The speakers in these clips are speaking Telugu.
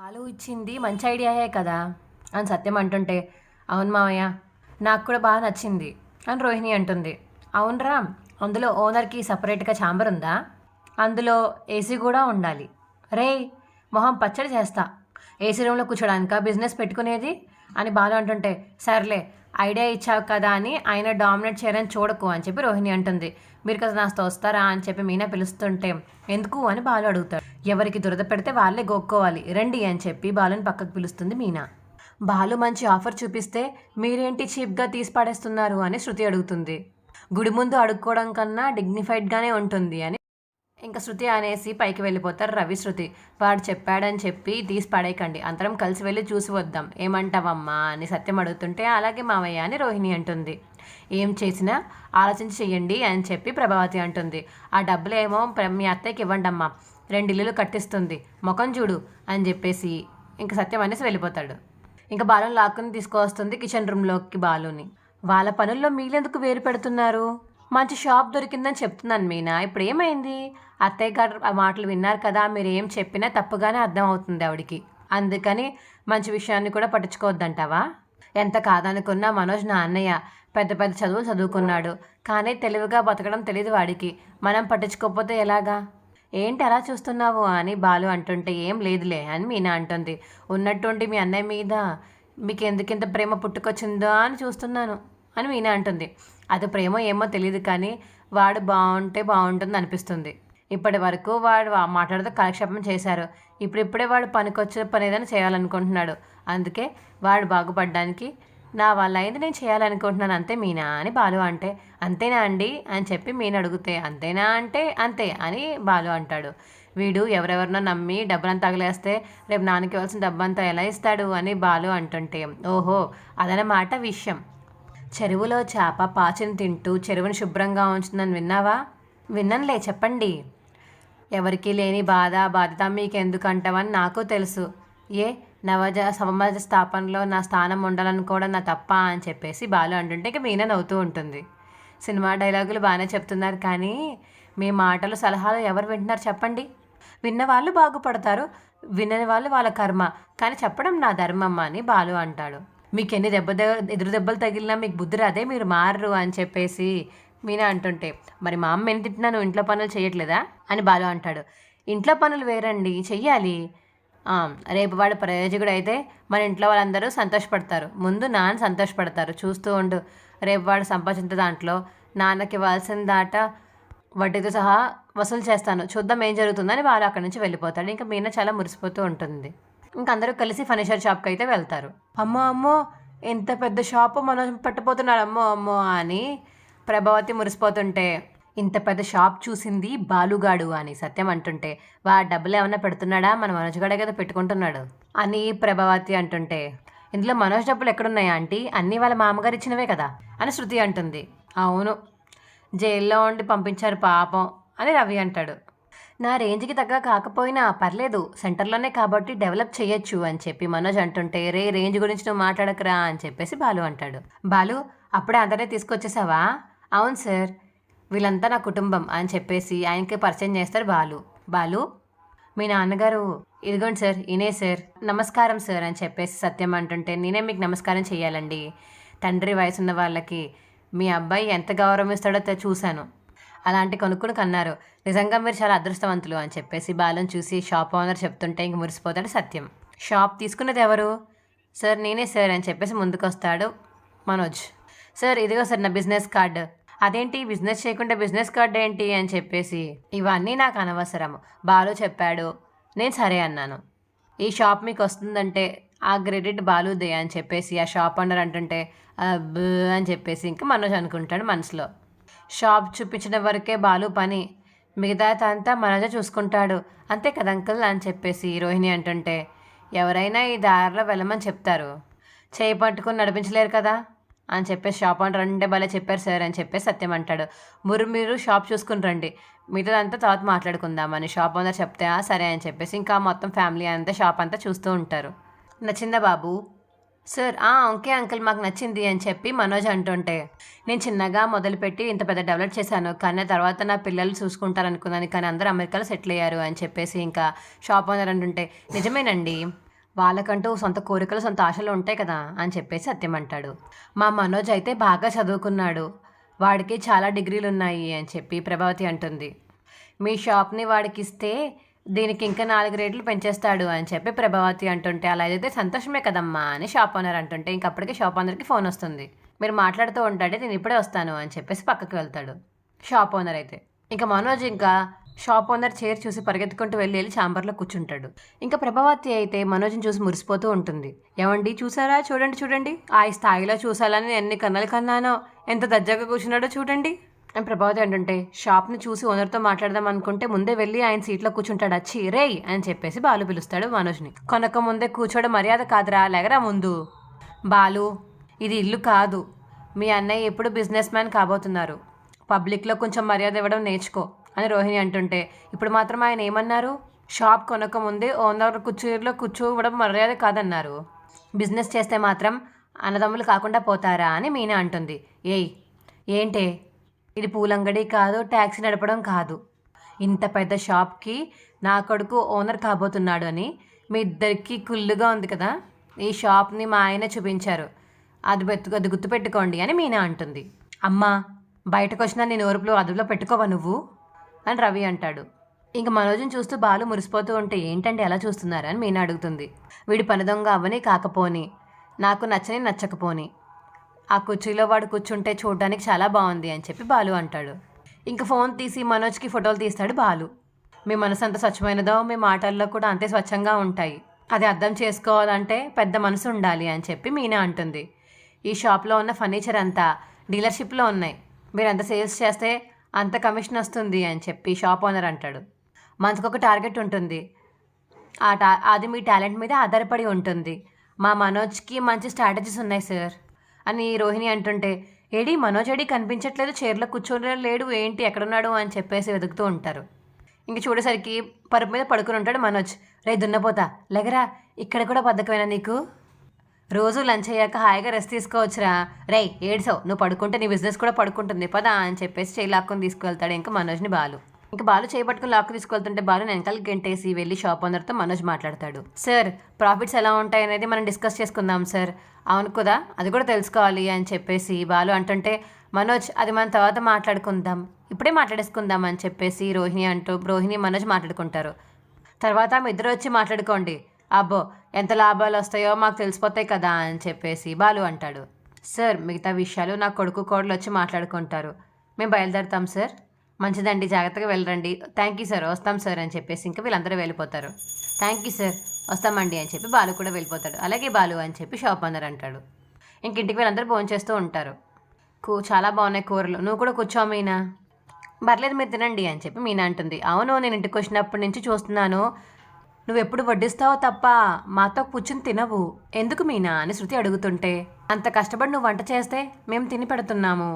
పాలు ఇచ్చింది మంచి ఐడియాయే కదా అని సత్యం అంటుంటే అవును మావయ్య నాకు కూడా బాగా నచ్చింది అని రోహిణి అంటుంది. అవునరా అందులో ఓనర్కి సపరేట్గా ఛాంబర్ ఉందా? అందులో ఏసీ కూడా ఉండాలి. రే మొహం పచ్చడి చేస్తా. ఏసీ రూమ్లో కూర్చోడానిక? బిజినెస్ పెట్టుకునేది? అని బాలు అంటుంటే సర్లే ఐడియా ఇచ్చావు కదా అని ఆయన డామినేట్ చేయరని చూడకు అని చెప్పి రోహిణి అంటుంది. మీరు కదా నాతో వస్తారా అని చెప్పి మీనా పిలుస్తుంటే ఎందుకు? అని బాలు అడుగుతాడు. ఎవరికి దురద పెడితే వాళ్ళే గోక్కోవాలి. రండి అని చెప్పి బాలుని పక్కకు పిలుస్తుంది మీనా. బాలు మంచి ఆఫర్ చూపిస్తే మీరేంటి చీప్గా తీసి పడేస్తున్నారు? అని శృతి అడుగుతుంది. గుడి ముందు అడుక్కోవడం కన్నా డిగ్నిఫైడ్గానే ఉంటుంది అని ఇంకా శృతి అనేసి పైకి వెళ్ళిపోతారు రవి శృతి. వాడు చెప్పాడని చెప్పి తీసి పడేయకండి. అందరం కలిసి వెళ్ళి చూసి వద్దాం. ఏమంటావమ్మా అని సత్యం అడుగుతుంటే అలాగే మావయ్య అని రోహిణి అంటుంది. ఏం చేసినా ఆలోచించి చెయ్యండి అని చెప్పి ప్రభావతి అంటుంది. ఆ డబ్బులు ఏమో మీ అత్తయ్యకి ఇవ్వండి అమ్మా రెండు ఇల్లులు కట్టిస్తుంది. ముఖం చూడు అని చెప్పేసి ఇంకా సత్యం అనేసి వెళ్ళిపోతాడు. ఇంకా బాలుని లాక్కుని తీసుకువస్తుంది కిచెన్ రూమ్లోకి బాలుని. వాళ్ళ పనుల్లో మీరెందుకు వేరు పెడుతున్నారు? మంచి షాప్ దొరికిందని చెప్తున్నాను మీనా. ఇప్పుడు ఏమైంది అత్తయ్య గారు ఆ మాటలు విన్నారు కదా మీరు ఏం చెప్పినా తప్పుగానే అర్థం అవుతుంది ఆవిడికి. అందుకని మంచి విషయాన్ని కూడా పట్టించుకోవద్దంటావా? ఎంత కాదనుకున్నా మనోజ్ నా అన్నయ్య పెద్ద పెద్ద చదువులు చదువుకున్నాడు. కానీ తెలివిగా బతకడం తెలియదు వాడికి. మనం పట్టించుకోకపోతే ఎలాగా? ఏంటి అలా చూస్తున్నావు అని బాలు అంటుంటే ఏం లేదులే అని మీనా అంటుంది. ఉన్నట్టుండి మీ అన్నయ్య మీద మీకు ఎందుకింత ప్రేమ పుట్టుకొచ్చిందో అని చూస్తున్నాను అని మీనా అంటుంది. అది ప్రేమ ఏమో తెలియదు కానీ వాడు బాగుంటే బాగుంటుంది అనిపిస్తుంది. ఇప్పటి వరకు వాడు మాట్లాడుతూ కాలక్షేపం చేశారు. ఇప్పుడిప్పుడే వాడు పనికొచ్చిన పని ఏదైనా చేయాలనుకుంటున్నాడు. అందుకే వాడు బాగుపడడానికి నా వల్ల అయింది నేను చేయాలనుకుంటున్నాను. అంతే మీనా అని బాలు అంటే అంతేనా అండి? అని చెప్పి మీన అడిగితే అంతేనా అంటే అంతే అని బాలు అంటాడు. వీడు ఎవరెవరినో నమ్మి డబ్బులంతా తగిలేస్తే రేపు నాన్నకి ఇవ్వాల్సిన డబ్బంతా ఎలా ఇస్తాడు అని బాలు అంటుంటే ఓహో అదనమాట విషయం. చెరువులో చేప పాచిని తింటూ చెరువుని శుభ్రంగా ఉంచుతుందని విన్నావా? విన్నంలే చెప్పండి. ఎవరికీ లేని బాధ బాధ్యత మీకు నాకు తెలుసు. ఏ? నవజ సమాజ స్థాపనలో నా స్థానం ఉండాలనుకోవడం నా తప్ప అని చెప్పేసి బాలు అంటుంటే ఇక మీనా నవ్వుతూ ఉంటుంది. సినిమా డైలాగులు బాగానే చెప్తున్నారు కానీ మీ మాటలు సలహాలు ఎవరు వింటున్నారు చెప్పండి. విన్నవాళ్ళు బాగుపడతారు వినని వాళ్ళు వాళ్ళ కర్మ. కానీ చెప్పడం నా ధర్మమ్మ అని బాలు అంటాడు. మీకు ఎన్ని దెబ్బ ఎదురు దెబ్బలు తగిలినా మీకు బుద్ధి రాదే మీరు మారరు అని చెప్పేసి మీనా అంటుంటే మరి మా అమ్మ ఎన్ని తిట్టినా నువ్వు ఇంట్లో పనులు చేయట్లేదా అని బాలు అంటాడు. ఇంట్లో పనులు వేరండి చెయ్యాలి. రేపు వాడు ప్రయోజకుడు అయితే మన ఇంట్లో వాళ్ళందరూ సంతోషపడతారు. ముందు నాన్న సంతోషపడతారు. చూస్తూ ఉండు. రేపు వాడు సంపాదించిన దాంట్లో నాన్నకి ఇవ్వాల్సిన దాట వడ్డీతో సహా వసూలు చేస్తాను. చూద్దాం ఏం జరుగుతుందని వాళ్ళు అక్కడి నుంచి వెళ్ళిపోతాడు. ఇంకా మీనా చాలా మురిసిపోతూ ఉంటుంది. అందరూ కలిసి ఫర్నిచర్ షాప్కి అయితే వెళ్తారు. అమ్మో అమ్మో ఇంత పెద్ద షాపు మనం పెట్టబోతున్నాడు. అమ్మో అమ్మో అని ప్రభావతి మురిసిపోతుంటే ఇంత పెద్ద షాప్ చూసింది బాలుగాడు అని సత్యం అంటుంటే వా డబ్బులు ఏమైనా పెడుతున్నాడా? మన మనోజ్ గడే కదా పెట్టుకుంటున్నాడు. అని ప్రభావతి అంటుంటే ఇందులో మనోజ్ డబ్బులు ఎక్కడున్నాయా ఆంటీ? అన్నీ వాళ్ళ మామగారు ఇచ్చినవే కదా? అని శృతి అంటుంది. అవును జైల్లో ఉండి పంపించారు పాపం అని రవి అంటాడు. నా రేంజ్కి తగ్గ కాకపోయినా పర్లేదు సెంటర్లోనే కాబట్టి డెవలప్ చేయొచ్చు అని చెప్పి మనోజ్ అంటుంటే రే రేంజ్ గురించి నువ్వు మాట్లాడకరా అని చెప్పేసి బాలు అంటాడు. బాలు అప్పుడే అందరినీ తీసుకొచ్చేసావా? అవును సార్. వీళ్ళంతా నా కుటుంబం అని చెప్పేసి ఆయనకి పరిచయం చేస్తారు బాలు. బాలు మీ నాన్నగారు ఇదిగోండి సార్ ఇనే సార్. నమస్కారం సార్ అని చెప్పేసి సత్యం అంటుంటే నేనే మీకు నమస్కారం చేయాలండి తండ్రి వయసున్న వాళ్ళకి మీ అబ్బాయి ఎంత గౌరవం ఇస్తాడో చూశాను. అలాంటి కొనుక్కుని కన్నారు. నిజంగా మీరు చాలా అదృష్టవంతులు అని చెప్పేసి బాలను చూసి షాప్ ఓనర్ చెప్తుంటే ఇంక మురిసిపోతాడు సత్యం. షాప్ తీసుకున్నది ఎవరు? సార్ నేనే సార్ అని చెప్పేసి ముందుకు వస్తాడు మనోజ్. సార్ ఇదిగో సార్ నా బిజినెస్ కార్డు. అదేంటి? బిజినెస్ చేయకుండా బిజినెస్ కార్డు ఏంటి? అని చెప్పేసి ఇవన్నీ నాకు అనవసరం బాలు చెప్పాడు. నేను సరే అన్నాను. ఈ షాప్ మీకు వస్తుందంటే ఆ క్రెడిట్ బాలుదే అని చెప్పేసి ఆ షాప్ ఓనర్ అంటుంటే అని చెప్పేసి ఇంకా మనోజ్ అనుకుంటాడు మనసులో. షాప్ చూపించిన వరకే బాలు పని. మిగతా అంతా చూసుకుంటాడు. అంతే కదా అంకుల్? అని చెప్పేసి రోహిణి అంటుంటే ఎవరైనా ఈ దారిలో వెళ్ళమని చెప్తారు. చేయి పట్టుకుని నడిపించలేరు కదా? అని చెప్పేసి షాప్ అని రెండే భలే చెప్పారు సార్ అని చెప్పేసి సత్యం అంటాడు. మురు మీరు షాప్ చూసుకుని రండి. మిగతాదంతా తర్వాత మాట్లాడుకుందామని షాప్ అందరు చెప్తే సరే అని చెప్పేసి ఇంకా మొత్తం ఫ్యామిలీ అంతా షాప్ అంతా చూస్తూ ఉంటారు. నచ్చిందా బాబు? సార్ ఆ ఓకే అంకుల్ మాకు నచ్చింది అని చెప్పి మనోజ్ అంటుంటే నేను చిన్నగా మొదలుపెట్టి ఇంత పెద్ద డెవలప్ చేశాను కానీ తర్వాత నా పిల్లలు చూసుకుంటారు అనుకున్నాను కానీ అందరూ అమెరికాలో సెటిల్ అయ్యారు అని చెప్పేసి ఇంకా షాప్ ఓనర్ అంటుంటే నిజమేనండి వాళ్ళకంటూ సొంత కోరికలు సొంత ఆశలు ఉంటాయి కదా అని చెప్పేసి సత్యం అంటాడు. మా మనోజ్ అయితే బాగా చదువుకున్నాడు వాడికి చాలా డిగ్రీలు ఉన్నాయి అని చెప్పి ప్రభావతి అంటుంది. మీ షాప్ని వాడికి ఇస్తే దీనికి ఇంకా నాలుగు రేట్లు పెంచేస్తాడు అని చెప్పి ప్రభావతి అంటుంటే అలా అయితే సంతోషమే కదమ్మా అని షాప్ ఓనర్ అంటుంటే ఇంక అప్పటికే షాప్ ఓనర్కి ఫోన్ వస్తుంది. మీరు మాట్లాడుతూ ఉంటాడే నేను ఇప్పుడే వస్తాను అని చెప్పేసి పక్కకి వెళ్తాడు షాప్ ఓనర్ అయితే. ఇంకా మనోజ్ ఇంకా షాప్ ఓనర్ చైర్ చూసి పరిగెత్తుకుంటూ వెళ్ళి వెళ్ళి ఛాంబర్లో కూర్చుంటాడు. ఇంకా ప్రభావతి అయితే మనోజ్ని చూసి మురిసిపోతూ ఉంటుంది. ఏమండి చూసారా? చూడండి చూడండి. ఆ స్థాయిలో చూసాలని ఎన్ని కన్నలు కన్నానో ఎంత దజ్జాగా కూర్చున్నాడో చూడండి. ప్రభావతి అంటుంటే షాప్ని చూసి ఓనర్తో మాట్లాడదాం అనుకుంటే ముందే వెళ్ళి ఆయన సీట్లో కూర్చుంటాడు? వచ్చి రేయ్! అని చెప్పేసి బాలు పిలుస్తాడు మనోజ్ని. కొనక ముందే కూర్చోవడం మర్యాద కాదురా లేగరా ముందు. బాలు ఇది ఇల్లు కాదు. మీ అన్నయ్య ఎప్పుడు బిజినెస్ మ్యాన్ కాబోతున్నారు. పబ్లిక్లో కొంచెం మర్యాద ఇవ్వడం నేర్చుకో అని రోహిణి అంటుంటే ఇప్పుడు మాత్రం ఆయన ఏమన్నారు? షాప్ కొనక ముందే ఓనర్ కుర్చీలో కూర్చోవడం మర్యాద కాదన్నారు. బిజినెస్ చేస్తే మాత్రం అన్నదమ్ములు కాకుండా పోతారా? అని మీనా అంటుంది. ఏయ్ ఏంటే? ఇది పూలంగడి కాదు ట్యాక్సీ నడపడం కాదు. ఇంత పెద్ద షాప్కి నా కొడుకు ఓనర్ కాబోతున్నాడు అని మీ ఇద్దరికి కుళ్ళుగా ఉంది కదా? ఈ షాప్ని మా ఆయన చూపించారు. అది బెత్తు అది గుర్తుపెట్టుకోండి అని మీనా అంటుంది. అమ్మా బయటకు వచ్చినా నేను ఓర్పులో అదుపులో పెట్టుకోవా నువ్వు? అని రవి అంటాడు. ఇంక మనోజుని చూస్తూ బాలు మురిసిపోతూ ఉంటే ఏంటంటే ఎలా చూస్తున్నారని మీనా అడుగుతుంది. వీడి పని దొంగ అవ్వని కాకపోని నాకు నచ్చని నచ్చకపోని. ఆ కుర్చీలో వాడు కూర్చుంటే చూడడానికి చాలా బాగుంది అని చెప్పి బాలు అంటాడు. ఇంక ఫోన్ తీసి మనోజ్కి ఫోటోలు తీస్తాడు బాలు. మీ మనసు అంత స్వచ్ఛమైనదో మీ మాటల్లో కూడా అంతే స్వచ్ఛంగా ఉంటాయి. అది అర్థం చేసుకోవాలంటే పెద్ద మనసు ఉండాలి అని చెప్పి మీనా అంటుంది. ఈ షాప్లో ఉన్న ఫర్నిచర్ అంతా డీలర్షిప్లో ఉన్నాయి. మీరు ఎంత సేల్స్ చేస్తే అంత కమిషన్ వస్తుంది అని చెప్పి షాప్ ఓనర్ అంటాడు. మనసుకు ఒక టార్గెట్ ఉంటుంది. ఆ టా అది మీ టాలెంట్ మీద ఆధారపడి ఉంటుంది. మా మనోజ్కి మంచి స్ట్రాటజీస్ ఉన్నాయి సార్. అని రోహిణి అంటుంటే ఏడి మనోజ్ ఏడి కనిపించట్లేదు చైర్లో కూర్చోని లేడు ఏంటి ఎక్కడున్నాడు? అని చెప్పేసి వెతుకుతూ ఉంటారు. ఇంక చూడేసరికి పరుపు మీద పడుకుని ఉంటాడు మనోజ్. రే దున్నపోతా లేగరా ఇక్కడ కూడా బద్దకమేనా నీకు? రోజు లంచ్ అయ్యాక హాయిగా రెస్ట్ తీసుకోవచ్చురా. రే ఏడ్సావు నువ్వు పడుకుంటే నీ బిజినెస్ కూడా పడుకుంటుంది పదా అని చెప్పేసి చేయి లాక్కొని తీసుకువెళ్తాడు ఇంకా మనోజ్ని బాలు. ఇంకా బాలు చేపట్టుకుని లాక్ తీసుకెళ్తుంటే బాలు వెనకాల గెంటేసి వెళ్ళి షాప్ ఓనర్తో మనోజ్ మాట్లాడతాడు. సార్ ప్రాఫిట్స్ ఎలా ఉంటాయి అనేది మనం డిస్కస్ చేసుకుందాం సార్. అవును కదా అది కూడా తెలుసుకోవాలి అని చెప్పేసి బాలు అంటుంటే మనోజ్ అది మన తర్వాత మాట్లాడుకుందాం. ఇప్పుడే మాట్లాడేసుకుందాం అని చెప్పేసి రోహిణి అంటూ రోహిణి మనోజ్ మాట్లాడుకుంటారు. తర్వాత మీ ఇద్దరు వచ్చి మాట్లాడుకోండి. అబ్బో ఎంత లాభాలు వస్తాయో మాకు తెలిసిపోతాయి కదా అని చెప్పేసి బాలు అంటాడు. సార్ మిగతా విషయాలు నా కొడుకు కోడలు వచ్చి మాట్లాడుకుంటారు. మేము బయలుదేరుతాం సార్. మంచిదండి జాగ్రత్తగా వెళ్ళరండి. థ్యాంక్ యూ సార్ వస్తాం సార్ అని చెప్పేసి ఇంకా వీళ్ళందరూ వెళ్ళిపోతారు. థ్యాంక్ యూ సార్ వస్తామండి అని చెప్పి బాలు కూడా వెళ్ళిపోతాడు. అలాగే బాలు అని చెప్పి షాప్ అందరు అంటాడు. ఇంక ఇంటికి వీళ్ళందరూ భోంచేస్తూ ఉంటారు. కూ చాలా బాగున్నాయి కూరలు. నువ్వు కూడా కూర్చో మీనా. పర్లేదు మీరు తినండి అని చెప్పి మీనా అంటుంది. అవును నేను ఇంటికి వచ్చినప్పటి నుంచి చూస్తున్నాను. నువ్వు ఎప్పుడు వడ్డిస్తావో తప్ప మాతో కూర్చుని తినవు. ఎందుకు మీనా అని శృతి అడుగుతుంటే. అంత కష్టపడి నువ్వు వంట చేస్తే మేము తిని పెడుతున్నాము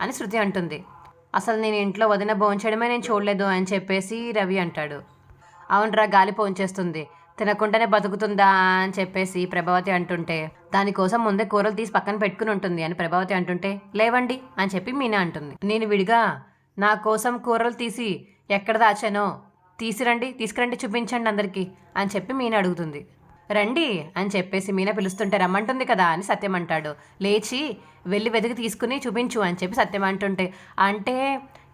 అని శృతి అంటుంది. అసలు నేను ఇంట్లో వదిన భోంచడమే నేను చూడలేదు అని చెప్పేసి రవి అంటాడు. అవునరా గాలి పోంచేస్తుంది. తినకుండానే బతుకుతుందా అని చెప్పేసి ప్రభావతి అంటుంటే దానికోసం ముందే కూరలు తీసి పక్కన పెట్టుకుని ఉంటుంది అని ప్రభావతి అంటుంటే లేవండి అని చెప్పి మీనా అంటుంది. నేను విడిగా నా కోసం కూరలు తీసి ఎక్కడ దాచానో తీసిరండి తీసుకురండి చూపించండి అందరికీ అని చెప్పి మీనా అడుగుతుంది. రండి అని చెప్పేసి మీనా పిలుస్తుంటే రమ్మంటుంది కదా అని సత్యం అంటాడు. లేచి వెళ్ళి వెతికి తీసుకుని చూపించు అని చెప్పి సత్యం అంటుంటే అంటే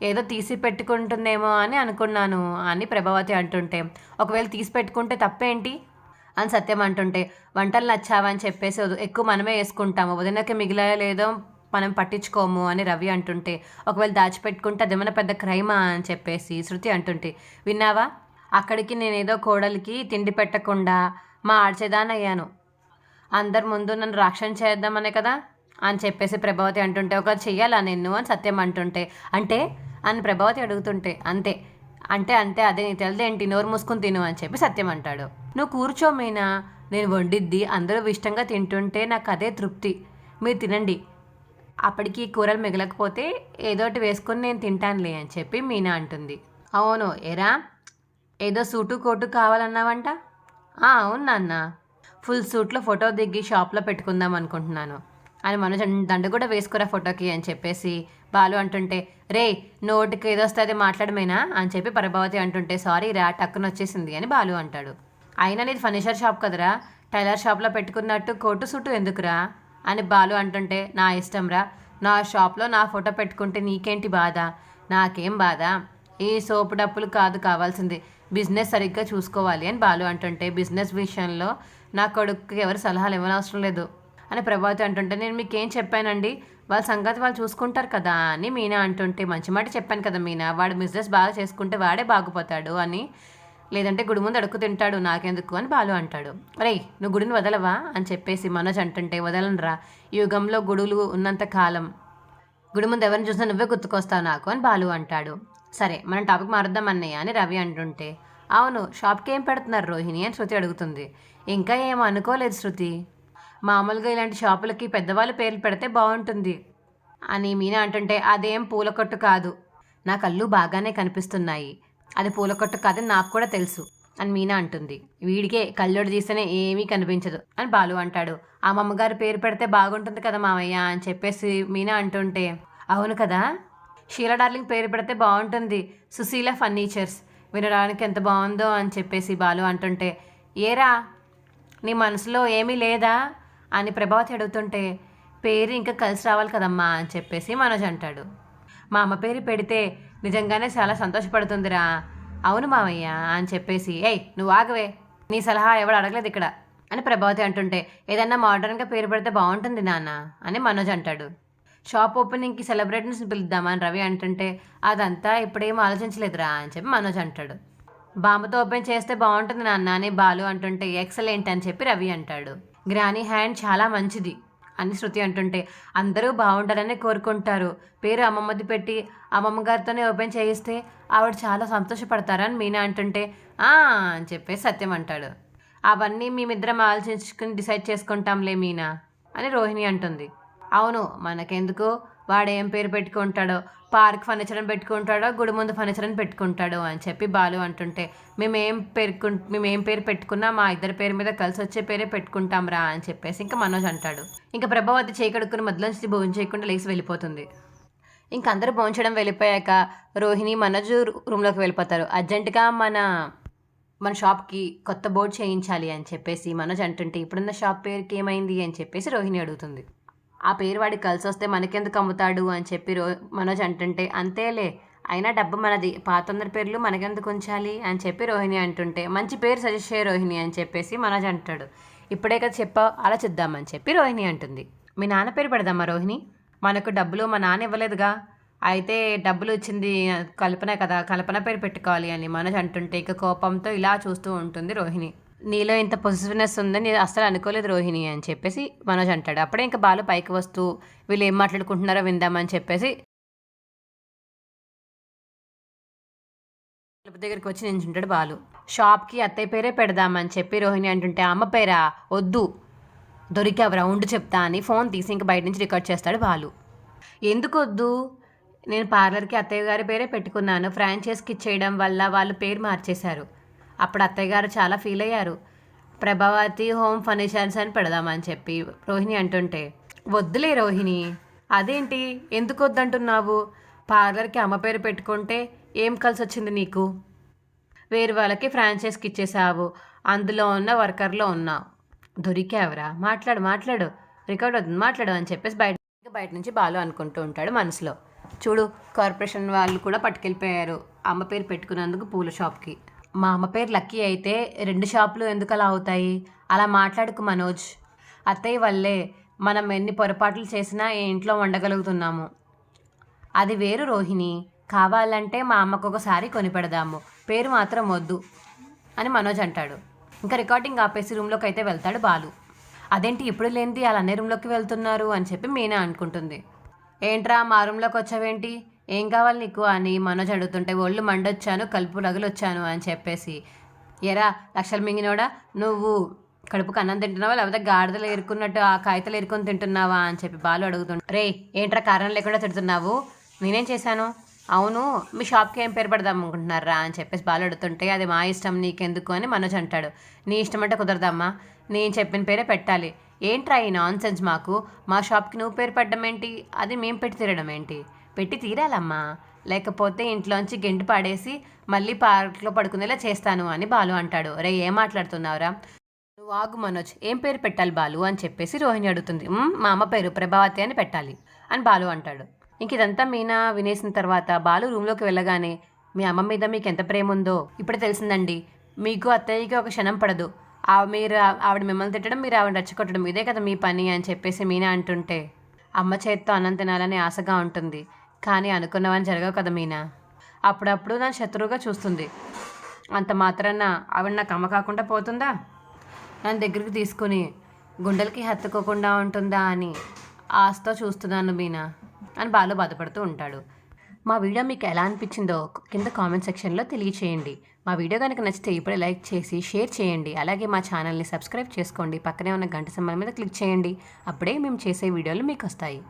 ఏదో తీసి పెట్టుకుంటుందేమో అని అనుకున్నాను అని ప్రభావతి అంటుంటే ఒకవేళ తీసి పెట్టుకుంటే తప్పేంటి? అని సత్యం అంటుంటే వంటలు నచ్చావని చెప్పేసి ఎక్కువ మనమే వేసుకుంటాము. వదినకి మిగిలా లేదో మనం పట్టించుకోము అని రవి అంటుంటే ఒకవేళ దాచిపెట్టుకుంటే అదేమైనా పెద్ద క్రైమా అని చెప్పేసి శృతి అంటుంటే విన్నావా? అక్కడికి నేనేదో కోడలికి తిండి పెట్టకుండా మార్చేదానయ్యాను అందరి ముందు నన్ను రక్షణ చేద్దామనే కదా? అని చెప్పేసి ప్రభావతి అంటుంటే ఒక చెయ్యాలా నిన్ను? అని సత్యం అంటుంటే అంటే అని ప్రభావతి అడుగుతుంటే అంతే. అంటే అంతే అదే నీకు తెలిదేంటి నోరు మూసుకుని తిను అని చెప్పి సత్యం అంటాడు. నువ్వు కూర్చో మీనా? నేను వండిద్ది అందరూ ఇష్టంగా తింటుంటే నాకు అదే తృప్తి. మీరు తినండి. అప్పటికి కూరలు మిగలకపోతే ఏదోటి వేసుకొని నేను తింటానులే అని చెప్పి మీనా అంటుంది. అవును ఎరా ఏదో సూటు కోటు కావాలన్నావంట? అవును నాన్న. ఫుల్ సూట్లో ఫోటో దిగి షాప్లో పెట్టుకుందాం అనుకుంటున్నాను. అని మనోజ్ దండ కూడా వేసుకురా ఫోటోకి అని చెప్పేసి బాలు అంటుంటే రే నోటికి ఏదో అది మాట్లాడమేనా? అని చెప్పి ప్రభావతి అంటుంటే సారీ రా టక్కున వచ్చేసింది అని బాలు అంటాడు. అయినా నీది ఫర్నిచర్ షాప్ కదరా? టైలర్ షాప్లో పెట్టుకున్నట్టు కోటు సూటు ఎందుకురా? అని బాలు అంటుంటే నా ఇష్టంరా నా షాప్లో నా ఫోటో పెట్టుకుంటే నీకేంటి బాధ? నాకేం బాధ? ఈ సోపు డప్పులు కాదు కావాల్సింది. బిజినెస్ సరిగ్గా చూసుకోవాలి అని బాలు అంటుంటే బిజినెస్ విషయంలో నా కొడుకుకి ఎవరు సలహాలు ఇవ్వనవసరం లేదు. అని ప్రభావతి అంటుంటే నేను మీకేం చెప్పానండి? వాళ్ళ సంగతి వాళ్ళు చూసుకుంటారు కదా అని మీనా అంటుంటే మంచి మాట చెప్పాను కదా మీనా వాడు బిజినెస్ బాగా చేసుకుంటే వాడే బాగుపోతాడు అని లేదంటే గుడి ముందు అడుక్కు తింటాడు నాకెందుకు అని బాలు అంటాడు. రే నువ్వు గుడిని వదలవా? అని చెప్పేసి మనోజ్ అంటుంటే వదలనరా ఈ యుగంలో గుడులు ఉన్నంత కాలం గుడి ముందు ఎవరిని చూసినా నువ్వే గుర్తుకొస్తావు నాకు అని బాలు అంటాడు. సరే మనం టాపిక్ మారుద్దాం అన్నయ్య అని రవి అంటుంటే అవును షాప్కి ఏం పెడుతున్నారు రోహిణి అని శృతి అడుగుతుంది. ఇంకా ఏం అనుకోలేదు శృతి. మామూలుగా ఇలాంటి షాపులకి పెద్దవాళ్ళ పేర్లు పెడితే బాగుంటుంది అని మీనా అంటుంటే అదేం పూల కొట్టు కాదు. నా కళ్ళు బాగానే కనిపిస్తున్నాయి. అది పూల కొట్టు కాదని నాకు కూడా తెలుసు అని మీనా అంటుంది. వీడికే కళ్ళోడు తీస్తేనే ఏమీ కనిపించదు అని బాలు అంటాడు. ఆ అమ్మగారి పేరు పెడితే బాగుంటుంది కదా మామయ్య అని చెప్పేసి మీనా అంటుంటే అవును కదా? షీలా డార్లింగ్ పేరు పెడితే బాగుంటుంది. సుశీల ఫర్నిచర్స్. వినడానికి ఎంత బాగుందో అని చెప్పేసి బాలు అంటుంటే ఏరా నీ మనసులో ఏమీ లేదా? అని ప్రభావతి అడుగుతుంటే పేరు ఇంకా కలిసి రావాలి కదమ్మా అని చెప్పేసి మనోజ్ అంటాడు. మా అమ్మ పేరు పెడితే నిజంగానే చాలా సంతోషపడుతుందిరా. అవును మామయ్య అని చెప్పేసి ఏయ్ నువ్వు ఆగవే నీ సలహా ఎవడు అడగలేదు ఇక్కడ అని ప్రభావతి అంటుంటే ఏదన్నా మోడర్న్గా పేరు పెడితే బాగుంటుంది నాన్న అని మనోజ్ అంటాడు. షాప్ ఓపెనింగ్కి సెలబ్రిటీస్ని పిలుద్దామని రవి అంటుంటే అదంతా ఇప్పుడేం ఆలోచించలేదురా అని చెప్పి మనోజ్ అంటాడు. బాంబుతో ఓపెన్ చేస్తే బాగుంటుంది నాన్న అని బాలు అంటుంటే ఎక్సలెంట్ అని చెప్పి రవి అంటాడు. గ్రానీ హ్యాండ్ చాలా మంచిది అని శృతి అంటుంటే అందరూ బాగుండాలని కోరుకుంటారు. పేరు అమ్మమ్మది పెట్టి అమ్మమ్మ గారితోనే ఓపెన్ చేయిస్తే ఆవిడ చాలా సంతోషపడతారని మీనా అంటుంటే "ఆ" అని చెప్పేసి సత్యం అంటాడు. అవన్నీ మేమిద్దరం ఆలోచించుకుని డిసైడ్ చేసుకుంటాంలే మీనా అని రోహిణి అంటుంది. అవును మనకెందుకు? వాడు ఏం పేరు పెట్టుకుంటాడో? పార్క్ ఫర్నిచర్ అని పెట్టుకుంటాడో? గుడి ముందు ఫర్నిచర్ అని పెట్టుకుంటాడు? అని చెప్పి బాలు అంటుంటే మేమేం పేరుకు మేమేం పేరు పెట్టుకున్నా మా ఇద్దరి పేరు మీద కలిసి వచ్చే పేరే పెట్టుకుంటాం రా అని చెప్పేసి ఇంకా మనోజ్ అంటాడు. ఇంకా ప్రభావతి మధ్యలో నుంచి భోజనం చేయకుండా లేచి వెళ్ళిపోతుంది. ఇంక అందరూ భోంచడం వెళ్ళిపోయాక రోహిణి మనోజ్ రూమ్లోకి వెళ్ళిపోతారు. అర్జెంటుగా మన మన షాప్కి కొత్త బోర్డు చేయించాలి అని చెప్పేసి మనోజ్ అంటుంటే ఇప్పుడున్న షాప్ పేరుకి ఏమైంది అని చెప్పేసి రోహిణి అడుగుతుంది. ఆ పేరు వాడికి కలిసి వస్తే మనకెందుకు అమ్ముతాడు అని చెప్పి రో మనోజ్ అంటుంటే అంతేలే అయినా డబ్బు మనది పాతొందరి పేర్లు మనకెందుకు ఉంచాలి? అని చెప్పి రోహిణి అంటుంటే మంచి పేరు సజెస్ట్ చేయ రోహిణి అని చెప్పేసి మనోజ్ అంటాడు. ఇప్పుడే కదా చెప్పావు ఆలోచిద్దామని చెప్పి రోహిణి అంటుంది. మీ నాన్న పేరు పెడదామా రోహిణి? మనకు డబ్బులు మా నాన్న ఇవ్వలేదుగా. అయితే డబ్బులు వచ్చింది కల్పన కదా కల్పన పేరు పెట్టుకోవాలి అని మనోజ్ అంటుంటే ఇక కోపంతో ఇలా చూస్తూ ఉంటుంది రోహిణి. నీలో ఇంత పొజిటివ్నెస్ ఉందని నేను అస్సలు అనుకోలేదు రోహిణి అని చెప్పేసి మనోజ్ అంటాడు. అప్పుడే ఇంకా బాలు పైకి వస్తూ వీళ్ళు ఏం మాట్లాడుకుంటున్నారో విందామని చెప్పేసి తలుపు దగ్గరికి వచ్చి నించుంటాడు బాలు. షాప్కి అత్తయ్య పేరే పెడదామని చెప్పి రోహిణి అంటుంటే అమ్మ పేరా? వద్దు. దొరికావు రౌండ్ చెప్తా అని ఫోన్ తీసి ఇంక బయట నుంచి రికార్డ్ చేస్తాడు బాలు. ఎందుకు వద్దు? నేను పార్లర్కి అత్తయ్య గారి పేరే పెట్టుకున్నాను. ఫ్రాంచైజ్కి ఇచ్చేయడం వల్ల వాళ్ళు పేరు మార్చేశారు. అప్పుడు అత్తయ్య గారు చాలా ఫీల్ అయ్యారు. ప్రభావతి హోమ్ ఫర్నిచర్స్ అని పెడదామని చెప్పి రోహిణి అంటుంటే వద్దులే రోహిణి అదేంటి? ఎందుకు వద్దంటున్నావు? పార్లర్కి అమ్మ పేరు పెట్టుకుంటే ఏం కలిసి వచ్చింది నీకు? వేరు వాళ్ళకి ఫ్రాంచైజ్కి ఇచ్చేసావు అందులో ఉన్న వర్కర్లో ఉన్నావు. దొరికావురా మాట్లాడు మాట్లాడు రికార్డ్ అవుతుంది మాట్లాడు అని చెప్పేసి బయట బయట నుంచి బాలు అనుకుంటూ ఉంటాడు మనసులో. చూడు కార్పొరేషన్ వాళ్ళు కూడా పట్టుకెళ్ళిపోయారు అమ్మ పేరు పెట్టుకున్నందుకు పూల షాప్కి మా అమ్మ పేరు లక్కీ అయితే రెండు షాపులు ఎందుకు అలా అవుతాయి? అలా మాట్లాడుకు మనోజ్. అత్తయ్య వల్లే మనం ఎన్ని పొరపాట్లు చేసినా ఈ ఇంట్లో ఉండగలుగుతున్నాము అది వేరు రోహిణి. కావాలంటే మా అమ్మకు ఒకసారి కొనిపెడదాము పేరు మాత్రం వద్దు అని మనోజ్ అంటాడు. ఇంకా రికార్డింగ్ ఆపేసి రూమ్లోకి అయితే వెళ్తాడు బాలు. అదేంటి ఇప్పుడు లేనిది? వాళ్ళ అన్ని రూమ్లోకి వెళ్తున్నారు? అని చెప్పి మీనా అనుకుంటుంది. ఏంట్రా? మా రూమ్లోకి వచ్చావేంటి? ఏం కావాలి నీకు అని మనోజ్ అడుగుతుంటే ఒళ్ళు మండొచ్చాను కలుపు రగులొచ్చాను అని చెప్పేసి. ఎరా లక్షలు మింగినోడా? నువ్వు కడుపుకు అన్నం తింటున్నావా? లేకపోతే గాడిదలు ఏరుకున్నట్టు ఆ కాగితలు ఎరుకొని తింటున్నావా అని చెప్పి బాలు అడుగుతుంటే రే ఏంట్రా కారణం లేకుండా తిడుతున్నావు? నేనేం చేశాను? అవును మీ షాప్కి ఏం పేరు పెడదాం అనుకుంటున్నారా అని చెప్పేసి బాలు అడుగుతుంటే అది మా ఇష్టం నీకెందుకు అని మనోజ్ అంటాడు. నీ ఇష్టం అంటే కుదరదమ్మా నేను చెప్పిన పేరే పెట్టాలి. ఏంట్రా ఈ నాన్ సెన్స్ మాకు? మా షాప్కి నువ్వు పేరు పెట్టడం ఏంటి అది మేము పెట్టి తిరగడం ఏంటి పెట్టి తీరాలమ్మా. లేకపోతే ఇంట్లోంచి గెంటు పాడేసి మళ్ళీ పార్క్లో పడుకునేలా చేస్తాను అని బాలు అంటాడు. రే ఏం మాట్లాడుతున్నావురా? నువ్వు ఆగు మనోజ్ ఏం పేరు పెట్టాలి బాలు అని చెప్పేసి రోహిణి అడుగుతుంది. మా అమ్మ పేరు ప్రభావతి అని పెట్టాలి అని బాలు అంటాడు. ఇంక ఇదంతా మీనా వినేసిన తర్వాత బాలు రూమ్లోకి వెళ్ళగానే మీ అమ్మ మీద మీకు ఎంత ప్రేమ ఉందో ఇప్పుడే తెలిసిందండి. మీకు అత్తయ్యకి ఒక క్షణం పడదు. ఆ మీరు ఆవిడ మిమ్మల్ని తిట్టడం మీరు ఆవిడ రెచ్చగొట్టడం ఇదే కదా మీ పని అని చెప్పేసి మీనా అంటుంటే అమ్మ చేత్తో అన్నం తినాలని ఆశగా ఉంటుంది. కానీ అనుకున్నవని జరగవు కదా మీనా. అప్పుడప్పుడు నన్ను శత్రువుగా చూస్తుంది. అంత మాత్రాన ఆవిడ నాకు అమ్మ కాకుండా పోతుందా? నన్ను దగ్గరికి తీసుకుని గుండెలకి హత్తుకోకుండా ఉంటుందా అని ఆస్తో చూస్తున్నాను మీనా అని బాలు బాధపడుతూ ఉంటాడు. మా వీడియో మీకు ఎలా అనిపించిందో కింద కామెంట్ సెక్షన్లో తెలియచేయండి. మా వీడియో కనుక నచ్చితే ఇప్పుడే లైక్ చేసి షేర్ చేయండి. అలాగే మా ఛానల్ని సబ్స్క్రైబ్ చేసుకోండి. పక్కనే ఉన్న గంట సింబల్ మీద క్లిక్ చేయండి. అప్పుడే మేము చేసే వీడియోలు మీకు వస్తాయి.